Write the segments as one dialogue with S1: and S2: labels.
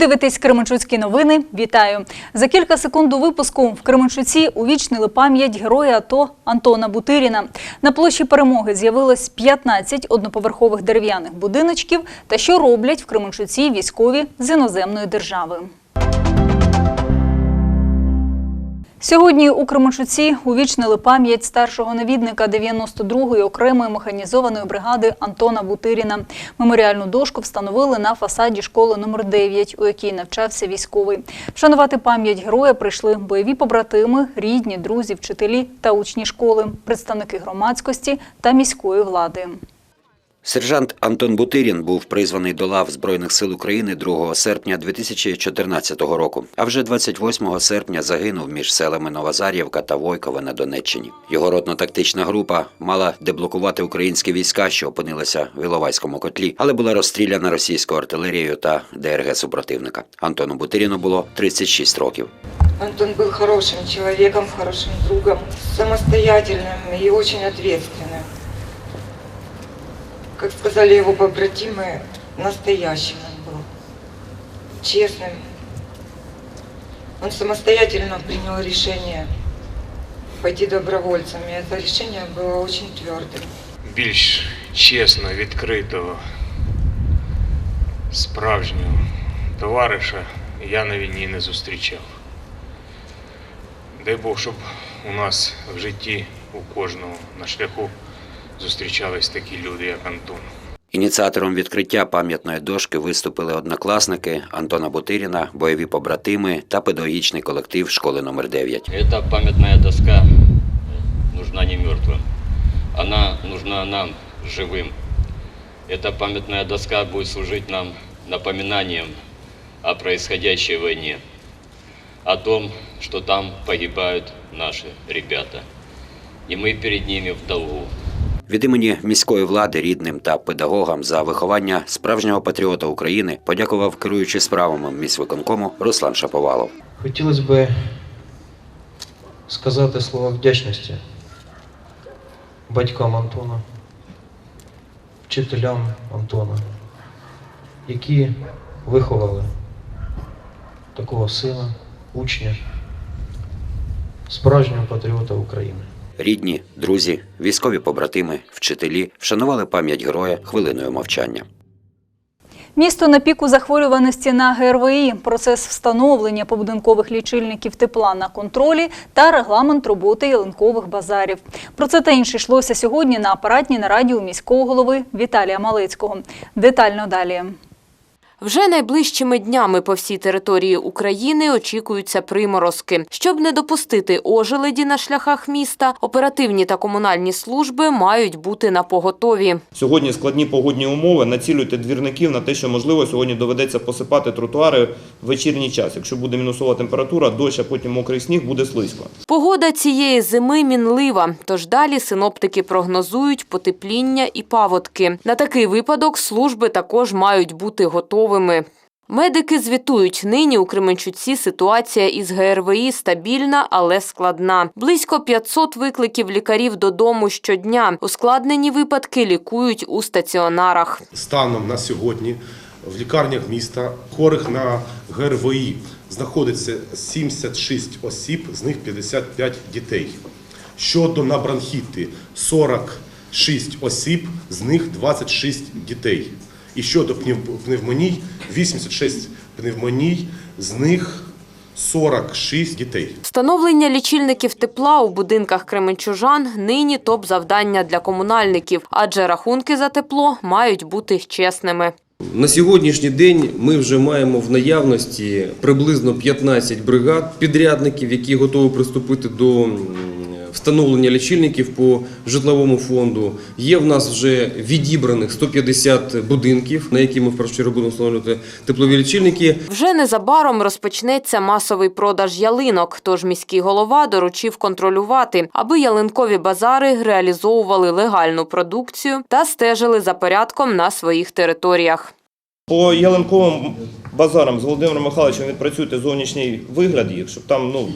S1: дивитесь Кременчуцькі новини. Вітаю! За кілька секунд до випуску в Кременчуці увічнили пам'ять героя АТО Антона Бутиріна. На площі перемоги з'явилось 15 одноповерхових дерев'яних будиночків. Та що роблять в Кременчуці військові з іноземної держави. Сьогодні у Кременчуці увічнили пам'ять старшого навідника 92-ї окремої механізованої бригади Антона Бутиріна. Меморіальну дошку встановили на фасаді школи номер 9, у якій навчався військовий. Вшанувати пам'ять героя прийшли бойові побратими, рідні, друзі, вчителі та учні школи, представники громадськості та міської влади.
S2: Сержант Антон Бутирін був призваний до лав Збройних сил України 2 серпня 2014 року, а вже 28 серпня загинув між селами Новозар'ївка та Войкове на Донеччині. Його ротно-тактична група мала деблокувати українські війська, що опинилися в Іловайському котлі, але була розстріляна російською артилерією та ДРГ супротивника. Антону Бутиріну було 36 років.
S3: Антон был хорошим человеком, хорошим другом, самостоятельным и очень ответственным. Как сказали его побратимы, настоящим он был, честным. Он самостоятельно принял решение пойти добровольцем, и это решение было очень твердым.
S4: більш чесного, відкритого, справжнього товариша я на війні не зустрічав. Дай Бог, щоб у нас в житті у кожного на шляху зустрічались такі люди, як Антон.
S2: Ініціатором відкриття пам'ятної дошки виступили однокласники Антона Бутиріна, бойові побратими та педагогічний колектив школи номер 9
S5: Эта памятная доска нужна не мертвым. Она нужна нам, живым. Эта памятная доска будет служить нам напоминанием о происходящей войне, о том, что там погибают наши ребята. И мы перед ними в долгу.
S2: Від імені міської влади рідним та педагогам за виховання справжнього патріота України подякував керуючий справами міськвиконкому Руслан Шаповалов.
S6: Хотілося б сказати слова вдячності батькам Антона, вчителям Антона, які виховали такого сина, учня, справжнього патріота України.
S2: Рідні, друзі, військові побратими, вчителі вшанували пам'ять героя хвилиною мовчання.
S1: Місто на піку захворюваності на ГРВІ, процес встановлення побудинкових лічильників тепла на контролі та регламент роботи ялинкових базарів. Про це та інше йшлося сьогодні на апаратній нараді у міського голови Віталія Малицького. Детально далі.
S7: Вже найближчими днями по всій території України очікуються приморозки. Щоб не допустити ожеледі на шляхах міста, оперативні та комунальні служби мають бути на поготові.
S8: Сьогодні складні погодні умови. Націлюйте двірників на те, що можливо сьогодні доведеться посипати тротуари в вечірній час. Якщо буде мінусова температура, дощ, а потім мокрий сніг, буде слизько.
S7: Погода цієї зими мінлива, тож далі синоптики прогнозують потепління і паводки. На такий випадок служби також мають бути готовими. Медики звітують, нині у Кременчуці ситуація із ГРВІ стабільна, але складна. Близько 500 викликів лікарів додому щодня. Ускладнені випадки лікують у стаціонарах.
S9: Станом на сьогодні в лікарнях міста хворих на ГРВІ знаходиться 76 осіб, з них 55 дітей. Щодо на бронхіти 46 осіб, з них 26 дітей. І щодо пнев- пневмоній 86 пневмоній, з них 46 дітей.
S7: Встановлення лічильників тепла у будинках кременчужан нині топ-завдання для комунальників, адже рахунки за тепло мають бути чесними.
S10: На сьогоднішній день ми вже маємо в наявності приблизно 15 бригад підрядників, які готові приступити до встановлення лічильників по житловому фонду. Є в нас вже відібраних 150 будинків, на які ми в першу чергу будемо встановлювати теплові лічильники.
S7: Вже незабаром розпочнеться масовий продаж ялинок, тож міський голова доручив контролювати, аби ялинкові базари реалізовували легальну продукцію та стежили за порядком на своїх територіях.
S8: По ялинковим базарам з Володимиром Михайловичем відпрацюйте зовнішній вигляд їх, щоб там ну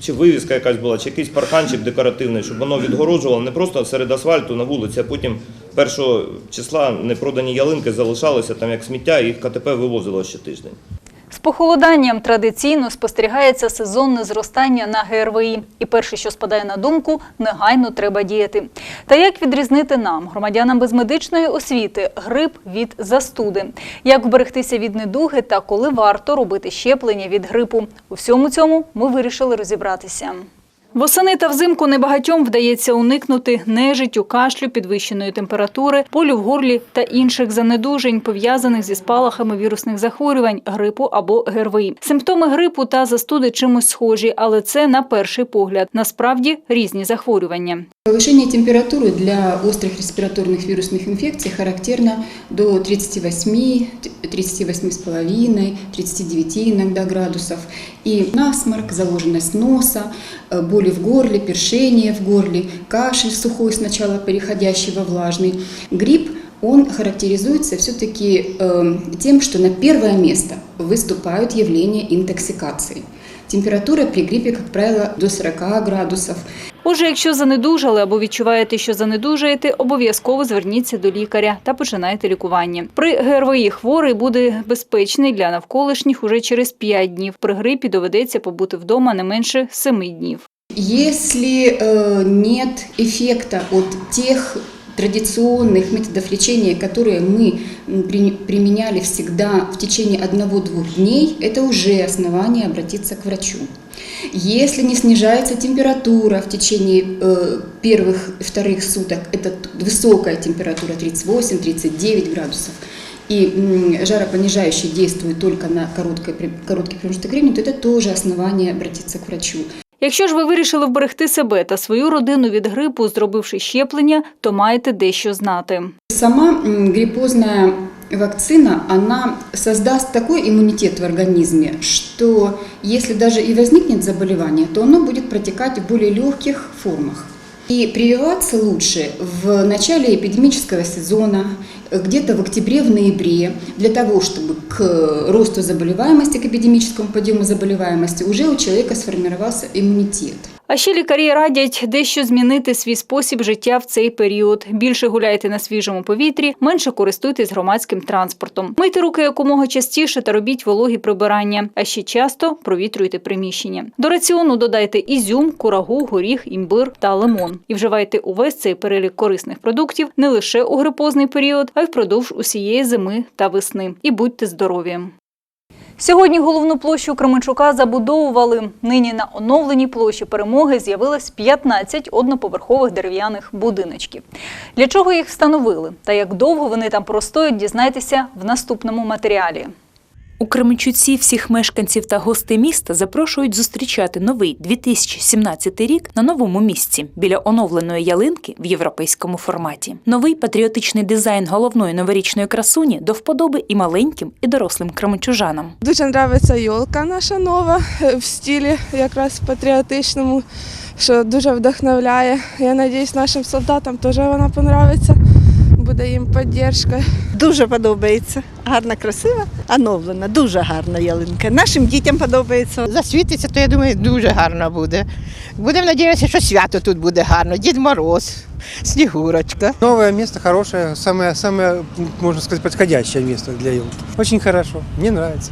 S8: чи вивіска якась була, чи якийсь парканчик декоративний, щоб воно відгороджувало не просто серед асфальту на вулиці, а потім першого числа непродані ялинки залишалися там як сміття, і їх КТП вивозило ще тиждень.
S1: З похолоданням традиційно спостерігається сезонне зростання на ГРВІ. І перше, що спадає на думку, негайно треба діяти. Та як відрізнити нам, громадянам без медичної освіти, грип від застуди? Як вберегтися від недуги та коли варто робити щеплення від грипу? У всьому цьому ми вирішили розібратися. Восени та взимку небагатьом вдається уникнути нежиттю, кашлю, підвищеної температури, болю в горлі та інших занедужень, пов'язаних зі спалахами вірусних захворювань, грипу або ГРВІ. Симптоми грипу та застуди чимось схожі, але це на перший погляд. Насправді різні захворювання.
S11: Повышение температуры для острых респираторных вирусных инфекций характерно до 38, 38,5, 39 иногда градусов. И насморк, заложенность носа, э, боли в горле, першение в горле, кашель сухой сначала переходящий во влажный. Грипп он характеризуется все-таки тем, что на первое место выступают явления интоксикации. Температура при гриппе, как правило, до 40 градусов.
S1: Отже, якщо занедужали або відчуваєте, що занедужаєте, обов'язково зверніться до лікаря та починайте лікування. При ГРВІ хворий буде безпечний для навколишніх уже через 5 днів. При грипі доведеться побути вдома не менше 7 днів.
S11: Если э, нет эффекта от тех традиционных методов лечения, которые мы применяли всегда в течение одного-двух дней, это уже основание обратиться к врачу. Если не снижается температура в течение э, первых и вторых суток, это высокая температура 38-39 градусов, и м, жаропонижающий действует только на короткий промежуток времени, то это тоже основание обратиться к врачу.
S1: Якщо ж ви вирішили вберегти себе та свою родину від грипу, зробивши щеплення, то маєте дещо знати.
S11: Сама гриппозная вакцина, она создаст такой иммунитет в организме, что если даже и возникнет заболевание, то оно будет протекать в более легких формах. И прививаться лучше в начале эпидемического сезона, э, где-то в октябре, в ноябре, для того, чтобы к росту заболеваемости, к эпидемическому подъему заболеваемости уже у человека сформировался иммунитет.
S1: А ще лікарі радять дещо змінити свій спосіб життя в цей період. Більше гуляйте на свіжому повітрі, менше користуйтесь громадським транспортом. Мийте руки якомога частіше та робіть вологі прибирання. А ще часто провітрюйте приміщення. До раціону додайте ізюм, курагу, горіх, імбир та лимон. І вживайте увесь цей перелік корисних продуктів не лише у грипозний період, а й впродовж усієї зими та весни. І будьте здорові! Сьогодні головну площу Кременчука забудовували. Нині на оновленій площі перемоги з'явилось 15 одноповерхових дерев'яних будиночків. Для чого їх встановили та як довго вони там простоять, дізнайтеся в наступному матеріалі.
S12: У Кременчуці всіх мешканців та гостей міста запрошують зустрічати новий 2017 рік на новому місці біля оновленої ялинки в європейському форматі. Новий патріотичний дизайн головної новорічної красуні до вподоби і маленьким, і дорослим кременчужанам.
S13: Дуже подобається йолка наша нова е, в стилі якраз патріотичному, що дуже вдохновляє. Я сподіваюся, нашим солдатам теж вона подобається. Буде їм підтримка.
S14: Дуже подобається. Гарна, красива, оновлена, дуже гарна ялинка. Нашим дітям подобається.
S15: засвітиться, то я думаю, дуже гарно буде. Будемо сподіватися, що свято тут буде гарно. Дід Мороз, Снігурочка.
S16: Новое место хорошее, самое, самое, можно сказать, подходящее место для елки. Очень хорошо, мне нравится.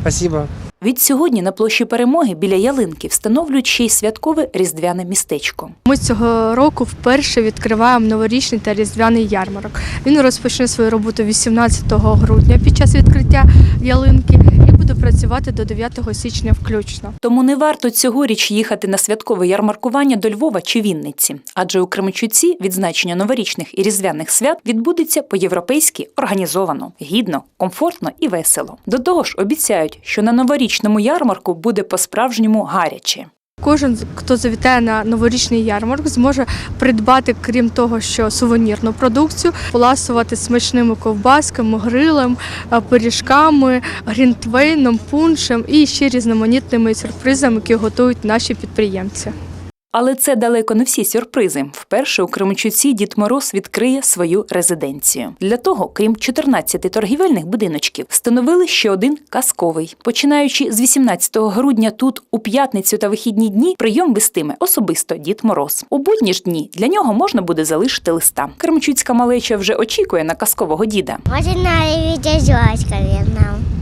S16: Спасибо.
S12: Відсьогодні на площі перемоги біля ялинки встановлюють ще й святкове різдвяне містечко.
S17: Ми цього року вперше відкриваємо новорічний та різдвяний ярмарок. Він розпочне свою роботу 18 грудня під час відкриття ялинки буде працювати до 9 січня включно.
S12: Тому не варто цьогоріч їхати на святкове ярмаркування до Львова чи Вінниці, адже у Кременчуці відзначення новорічних і різдвяних свят відбудеться по-європейськи організовано, гідно, комфортно і весело. До того ж, обіцяють, що на новорічному ярмарку буде по-справжньому гаряче.
S17: Кожен, хто завітає на новорічний ярмарк, зможе придбати, крім того, що сувенірну продукцію, поласувати смачними ковбасками, грилем, е, пиріжками, грінтвейном, пуншем і ще різноманітними сюрпризами, які готують наші підприємці.
S12: Але це далеко не всі сюрпризи. Вперше у Кременчуці Дід Мороз відкриє свою резиденцію. Для того, крім 14 торгівельних будиночків, встановили ще один казковий. Починаючи з 18 грудня, тут у п'ятницю та вихідні дні прийом вестиме особисто Дід Мороз. У будні ж дні для нього можна буде залишити листа. Кременчуцька малеча вже очікує на казкового діда.
S18: Може навіть від нам.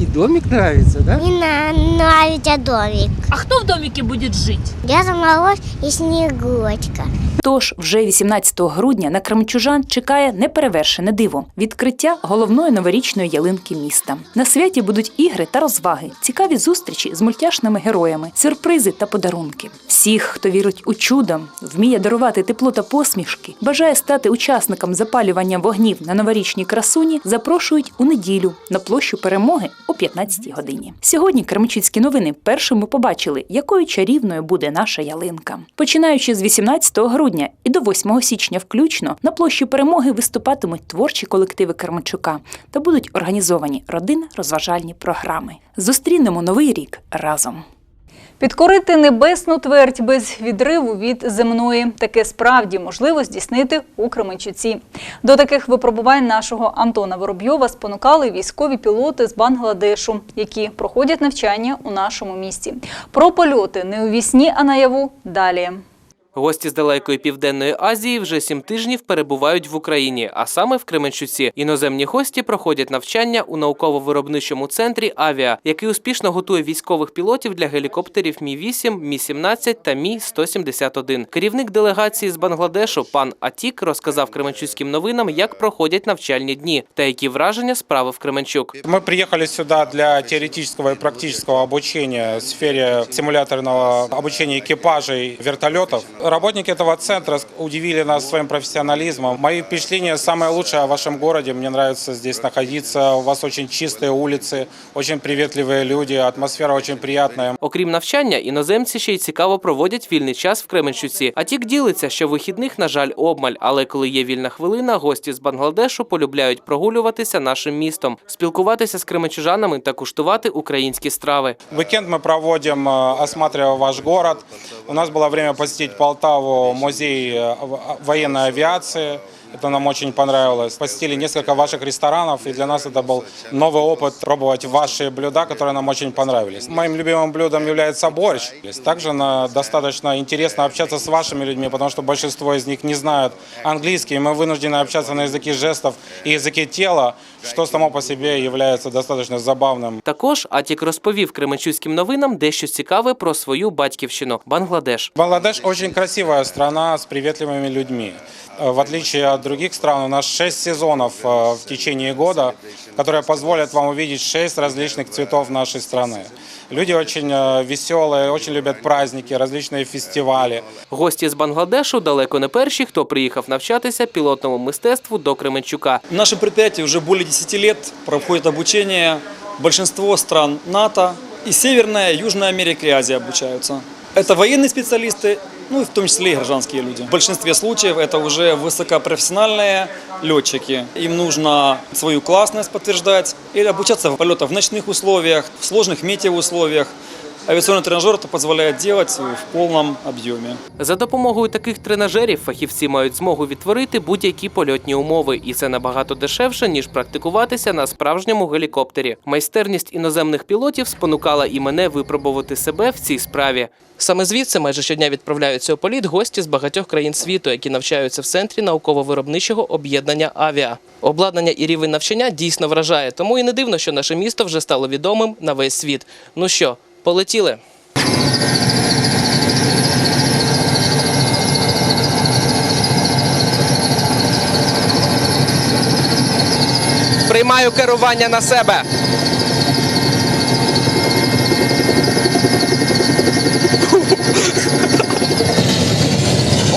S16: И домик нравится, да?
S18: Мне нравится домик.
S12: А хто в доміки буде жити?
S18: Дядя Мороз и Снегурочка.
S12: Тож вже 18 грудня на кремчужан чекає неперевершене диво відкриття головної новорічної ялинки міста. На святі будуть ігри та розваги, цікаві зустрічі з мультяшними героями, сюрпризи та подарунки. Всіх, хто вірить у чудо, вміє дарувати тепло та посмішки, бажає стати учасником запалювання вогнів на новорічній красуні, запрошують у неділю на площу перемоги о 15 годині. Сьогодні Кременчуцькі новини першими побачили, якою чарівною буде наша ялинка. Починаючи з 18 грудня і до 8 січня включно на площі перемоги виступатимуть творчі колективи Кермачука та будуть організовані родинно-розважальні програми. Зустрінемо новий рік разом.
S1: Підкорити небесну твердь без відриву від земної таке справді можливо здійснити у Кременчуці. До таких випробувань нашого Антона Воробйова спонукали військові пілоти з Бангладешу, які проходять навчання у нашому місті. Про польоти не у вісні, а наяву далі.
S19: Гості з далекої південної Азії вже сім тижнів перебувають в Україні, а саме в Кременчуці. Іноземні гості проходять навчання у науково-виробничому центрі Авіа, який успішно готує військових пілотів для гелікоптерів Мі 8 Мі 17 та Мі 171 Керівник делегації з Бангладешу пан Атік розказав Кременчуцьким новинам, як проходять навчальні дні та які враження справив Кременчук.
S20: Мы приехали сюда для теоретического и практического обучения в сфере симуляторного обучения экипажей вертолетов. Работники этого центра удивили нас своим профессионализмом. Мои впечатления самое лучшее о вашем городе. Мне нравится здесь находиться. У вас очень чистые улицы, очень приветливые люди, атмосфера очень приятная.
S19: Окрім навчання, іноземці ще й цікаво проводять вільний час в Кременчуці. А тік ділиться, що вихідних, на жаль, обмаль. Але коли є вільна хвилина, гості з Бангладешу полюбляють прогулюватися нашим містом, спілкуватися з кременчужанами та куштувати українські страви.
S20: Уикенд мы проводим, э, осматривая ваш город. У нас было время посетить Полтаву, музей э, в- военной авиации. Это нам очень понравилось. Посетили несколько ваших ресторанов, и для нас это был новый опыт пробовать ваши блюда, которые нам очень понравились. Моим любимым блюдом является борщ. Также достаточно интересно общаться с вашими людьми, потому что большинство из них не знают английский, мы вынуждены общаться на языке жестов и языке тела, что само по себе является достаточно забавным.
S19: Також Атік розповів кременчуцьким новинам дещо цікаве про свою батьківщину Бангладеш.
S20: Бангладеш очень красивая страна с приветливыми людьми. Э, В отличие от других стран, у нас 6 сезонов э, в течение года, которые позволят вам увидеть 6 различных цветов нашей страны. Люди очень э, веселые, очень любят праздники, различные фестивали.
S19: Гості з Бангладешу далеко не перші, хто приїхав навчатися пілотному мистецтву до Кременчука.
S21: В нашем предприятии уже более 10 лет проходит обучение. Большинство стран НАТО и Северная, и Южная Америка и Азия обучаются. Это военные специалисты, ну и в том числе и гражданские люди. В большинстве случаев это уже высокопрофессиональные летчики. Им нужно свою классность подтверждать или обучаться в полетах в ночных условиях, в сложных метеоусловиях. Авиационный тренажер это позволяет делать в полном объеме.
S19: За допомогою таких тренажерів фахівці мають змогу відтворити будь-які польотні умови, і це набагато дешевше ніж практикуватися на справжньому гелікоптері. Майстерність іноземних пілотів спонукала і мене випробувати себе в цій справі. Саме звідси майже щодня відправляються у політ гості з багатьох країн світу, які навчаються в центрі науково-виробничого об'єднання Авіа. Обладнання і рівень навчання дійсно вражає, тому і не дивно, що наше місто вже стало відомим на весь світ. Ну що, Полетіли? Приймаю керування на себе.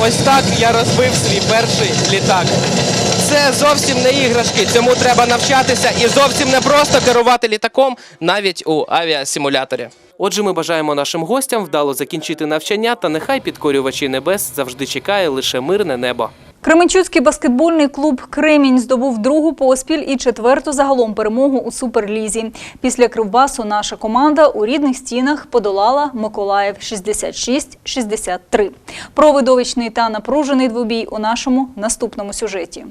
S19: Ось так я розбив свій перший літак. Це зовсім не іграшки, цьому треба навчатися і зовсім не просто керувати літаком навіть у авіасимуляторі. Отже, ми бажаємо нашим гостям вдало закінчити навчання, та нехай підкорювачі небес завжди чекає лише мирне небо.
S1: Кременчуцький баскетбольний клуб Кремінь здобув другу поспіль і четверту загалом перемогу у суперлізі. Після Кривбасу наша команда у рідних стінах подолала Миколаїв 66-63. Про видовищний та напружений двобій у нашому наступному сюжеті.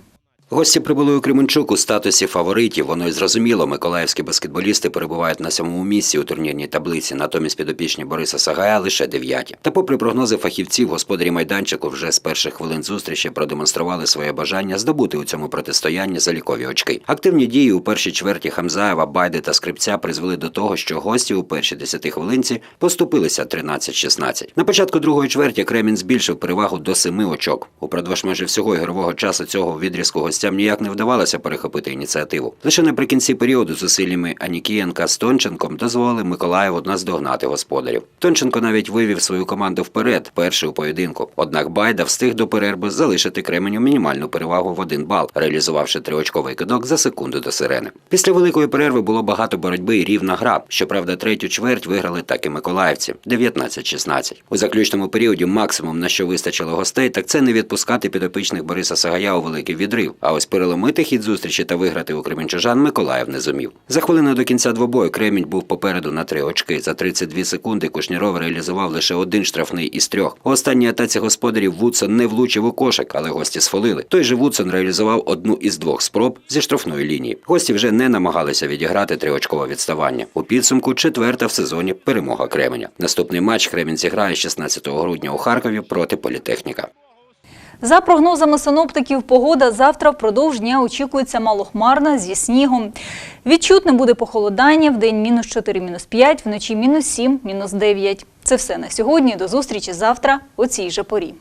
S2: Гості прибули у Кременчук у статусі фаворитів. Воно й зрозуміло. Миколаївські баскетболісти перебувають на сьомому місці у турнірній таблиці. Натомість підопічні Бориса Сагая лише дев'яті. Та, попри прогнози фахівців, господарі майданчику вже з перших хвилин зустрічі продемонстрували своє бажання здобути у цьому протистоянні залікові очки. Активні дії у першій чверті Хамзаєва, Байди та Скрипця призвели до того, що гості у першій десяти хвилинці поступилися 13-16. На початку другої чверті Кремінь збільшив перевагу до семи очок. Упродовж майже всього ігрового часу цього відрізку гостям ніяк не вдавалося перехопити ініціативу. Лише наприкінці періоду зусиллями Анікієнка з Тонченком дозволили Миколаєву наздогнати господарів. Тонченко навіть вивів свою команду вперед, перший у поєдинку. Однак Байда встиг до перерви залишити Кременю мінімальну перевагу в один бал, реалізувавши триочковий кидок за секунду до сирени. Після великої перерви було багато боротьби і рівна гра. Щоправда, третю чверть виграли так і миколаївці 19-16. У заключному періоді максимум на що вистачило гостей, так це не відпускати підопічних Бориса Сагая у великий відрив. А ось переломити хід зустрічі та виграти у Кременчужан Миколаїв не зумів. За хвилину до кінця двобою Кремінь був попереду на три очки. За 32 секунди Кушніров реалізував лише один штрафний із трьох. У останній атаці господарів Вудсон не влучив у кошик, але гості сфолили. Той же Вудсон реалізував одну із двох спроб зі штрафної лінії. Гості вже не намагалися відіграти триочкове відставання. У підсумку четверта в сезоні перемога Кременя. Наступний матч Кремінь зіграє 16 грудня у Харкові проти політехніка.
S1: За прогнозами синоптиків, погода завтра впродовж дня очікується малохмарна зі снігом. Відчутне буде похолодання в день мінус 4, мінус 5, вночі мінус 7, мінус 9. Це все на сьогодні. До зустрічі завтра у цій же порі.